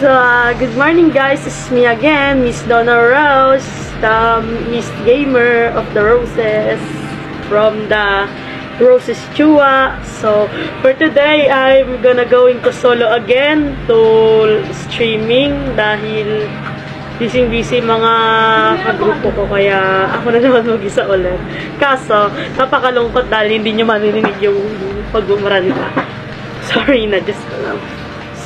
So, uh, good morning guys. It's me again, Miss Donna Rose, the Miss Gamer of the Roses from the Roses Chua. So, for today, I'm gonna going to solo again to streaming dahil busy-busy mga kagrupo ko kaya ako na naman mag-isa ulit. Kaso, napakalungkot dahil hindi nyo marinig yung pag-umaranta. Sorry na, just ko lang.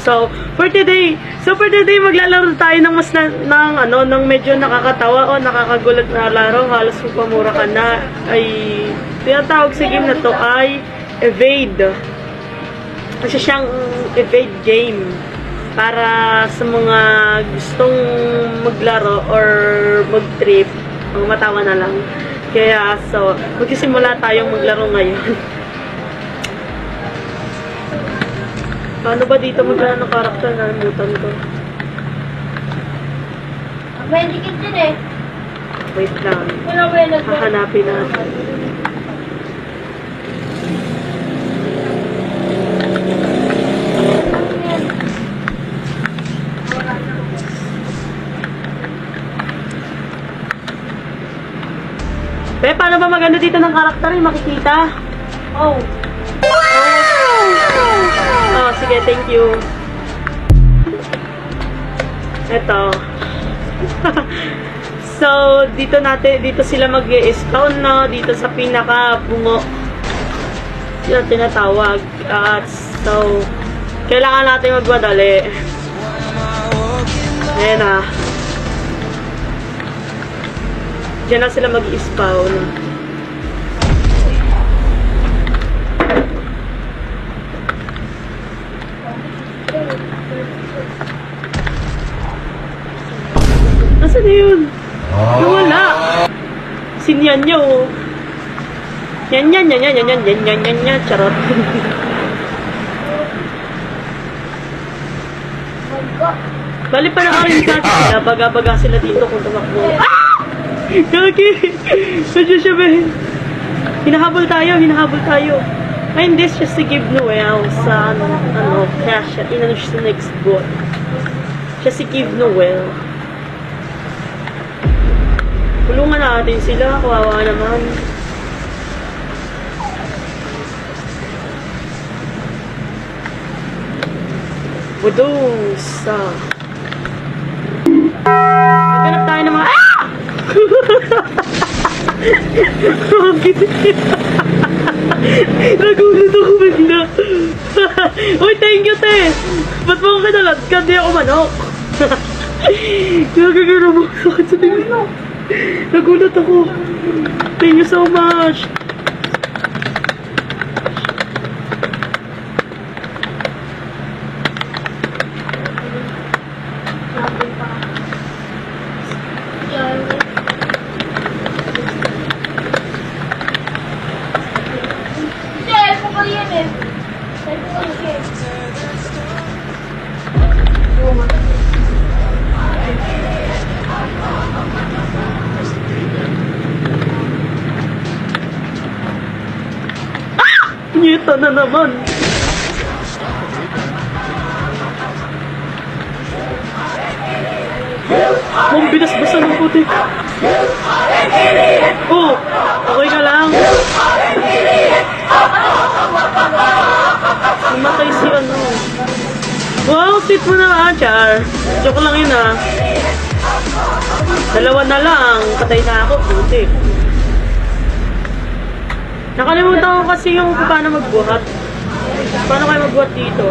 So, for today, so for today maglalaro tayo ng mas na, ng ano, ng medyo nakakatawa o nakakagulat na laro, halos pamura ka na ay tinatawag sa game na to ay evade. Kasi siyang evade game para sa mga gustong maglaro or mag-trip, mga matawa na lang. Kaya, so, magsisimula tayong maglaro ngayon. Paano ba dito magkano ng karakter? Nalimutan ko. Medikit din eh. Wait lang. Wala ba yung Hahanapin natin. Be, paano ba maganda dito ng karakter yung makikita? Oh. Sige, thank you. Ito. so, dito natin, dito sila mag spawn no, dito sa pinaka bungo. Ang tinatawag. At so, kailangan natin magmadali. Ayan na. Diyan na sila mag-spawn. Nasaan na yun? Nawala. Sinyan niyo. oh. Yan yan yan yan yan yan yan yan yan yan charot. Bali pa na orange cat sila, baga-baga sila dito kung tumakbo. Ah! Gagi! Medyo siya ba? Hinahabol tayo, hinahabol tayo. Ay, hindi, it's just to give Noel sa, ano, ano, cash, inano siya sa next boat. Just to give Noel. Tulungan natin sila, kawawa naman. Budusa. Maghanap tayo ng mga... Ah! Nagulat ako bigla. Uy, thank you, te. Ba't mo ako kinalat? Hindi ako manok. Nagagano mo. Sakit sa tingin. Nagulat ako. Thank you so much. Hindi, po Ah! Ngita na naman! Mong binasbasan ng puti. Oh! Okay ka lang? Namatay si ano. Wow! Sit mo na, Char! Joke lang yun ah. Dalawa na lang. Patay na ako. Puti. Nakalimutan ko kasi yung paano magbuhat. Paano kayo magbuhat dito?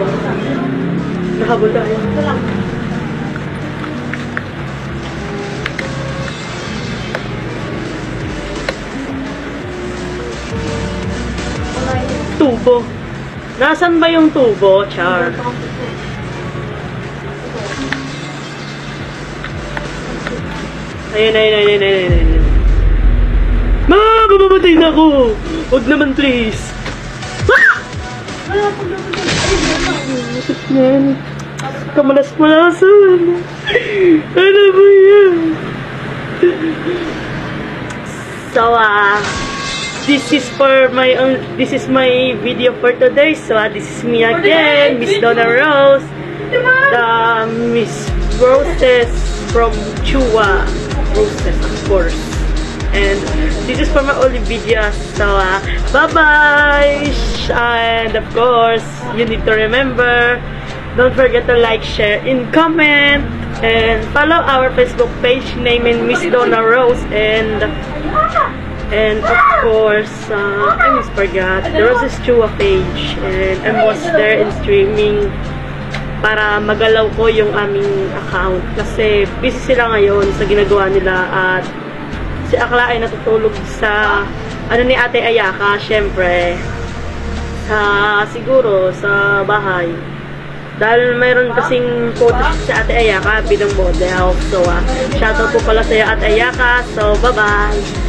Nahabol tayo. Tubo. Nasaan ba yung tubo, Char? Ayun, ayun, ayun, ayun, ayun, ayun. Ma, mamamatay na ako! Huwag naman, please. Ah! Yan. Kamalas-malasan. Ano ba yan? So, ah, this is for my own, this is my video for today. So, ah, this is me again, Miss Donna Rose. The Miss Roses from Chua. Roses, of course. And this is for my only videos. So, uh, bye-bye! And of course, you need to remember, don't forget to like, share, and comment. And follow our Facebook page, name and Miss Donna Rose. And and of course, uh, I forgot, the Roses Chua page. And I was there in streaming para magalaw ko yung aming account. Kasi busy sila ngayon sa ginagawa nila at si Akla ay natutulog sa ano ni Ate Ayaka, syempre sa siguro sa bahay. Dahil mayroon kasing photo si Ate Ayaka bilang model. So, uh, shoutout po pala sa iyo Ate Ayaka. So, bye-bye!